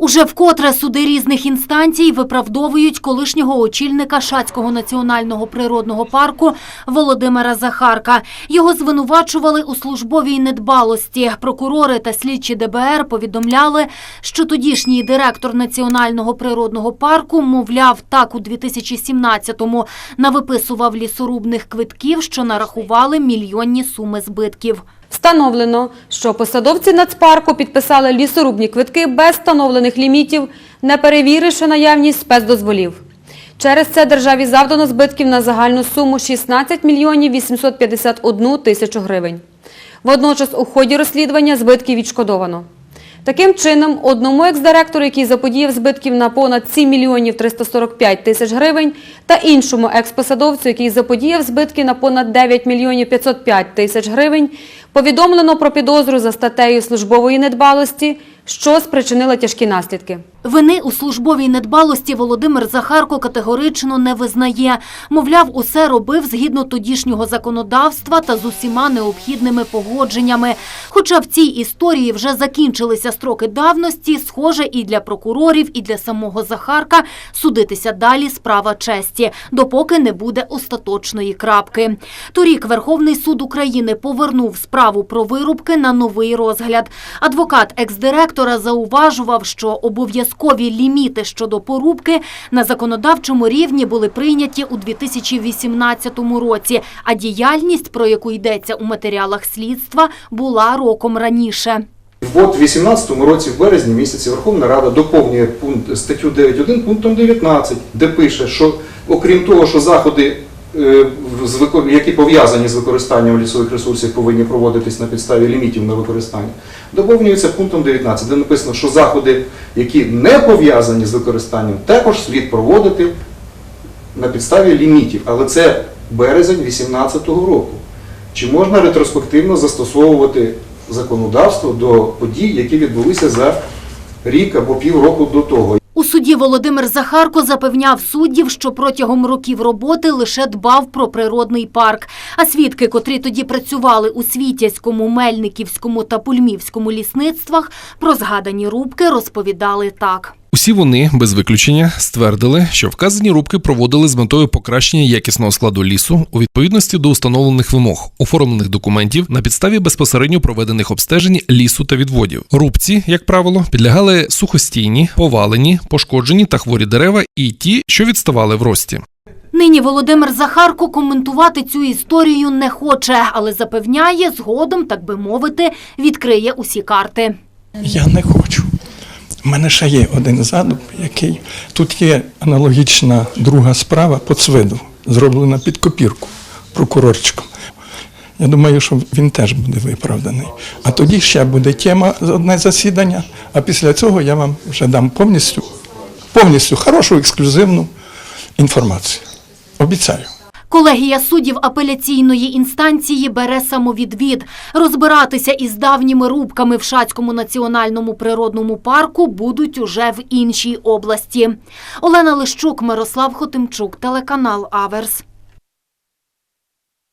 Уже вкотре суди різних інстанцій виправдовують колишнього очільника Шацького національного природного парку Володимира Захарка. Його звинувачували у службовій недбалості. Прокурори та слідчі ДБР повідомляли, що тодішній директор національного природного парку, мовляв, так у 2017-му навиписував лісорубних квитків, що нарахували мільйонні суми збитків. Встановлено, що посадовці нацпарку підписали лісорубні квитки без встановлених лімітів, не перевіривши наявність спецдозволів. Через це державі завдано збитків на загальну суму 16 мільйонів 851 тисячу гривень. Водночас у ході розслідування збитки відшкодовано. Таким чином, одному екс-директору, який заподіяв збитків на понад 7 мільйонів 345 тисяч гривень, та іншому екс-посадовцю, який заподіяв збитки на понад 9 мільйонів 505 тисяч гривень, повідомлено про підозру за статтею службової недбалості, що спричинила тяжкі наслідки. Вини у службовій недбалості Володимир Захарко категорично не визнає. Мовляв, усе робив згідно тодішнього законодавства та з усіма необхідними погодженнями. Хоча в цій історії вже закінчилися строки давності, схоже, і для прокурорів, і для самого Захарка судитися далі справа честі, допоки не буде остаточної крапки. Торік Верховний суд України повернув справу про вирубки на новий розгляд. Адвокат екс-директора зауважував, що обов'язкові ліміти щодо порубки на законодавчому рівні були прийняті у 2018 році, а діяльність, про яку йдеться у матеріалах слідства, була роком раніше. От в 18 році, в березні місяці, Верховна Рада доповнює пункт статтю 9.1 пунктом 19, де пише, що окрім того, що заходи, які пов'язані з використанням лісових ресурсів, повинні проводитись на підставі лімітів на використання, доповнюється пунктом 19, де написано, що заходи, які не пов'язані з використанням, також слід проводити на підставі лімітів. Але це березень 2018 року. Чи можна ретроспективно застосовувати законодавство до подій, які відбулися за рік або півроку до того? У суді Володимир Захарко запевняв суддів, що протягом років роботи лише дбав про природний парк. А свідки, котрі тоді працювали у Світязькому, Мельниківському та Пульмівському лісництвах, про згадані рубки розповідали так. Усі вони без виключення ствердили, що вказані рубки проводили з метою покращення якісного складу лісу у відповідності до установлених вимог, оформлених документів на підставі безпосередньо проведених обстежень лісу та відводів. Рубці, як правило, підлягали сухостійні, повалені, пошкоджені та хворі дерева і ті, що відставали в рості. Нині Володимир Захарко коментувати цю історію не хоче, але запевняє, згодом, так би мовити, відкриє усі карти. Я не хочу. У мене ще є один задум, який тут є аналогічна друга справа по цвиду, зроблена під копірку прокурорчиком. Я думаю, що він теж буде виправданий. А тоді ще буде тема одне засідання, а після цього я вам вже дам повністю, повністю хорошу ексклюзивну інформацію. Обіцяю. Колегія суддів апеляційної інстанції бере самовідвід. Розбиратися із давніми рубками в Шацькому національному природному парку будуть уже в іншій області. Олена Лищук, Мирослав Хотимчук, телеканал Аверс.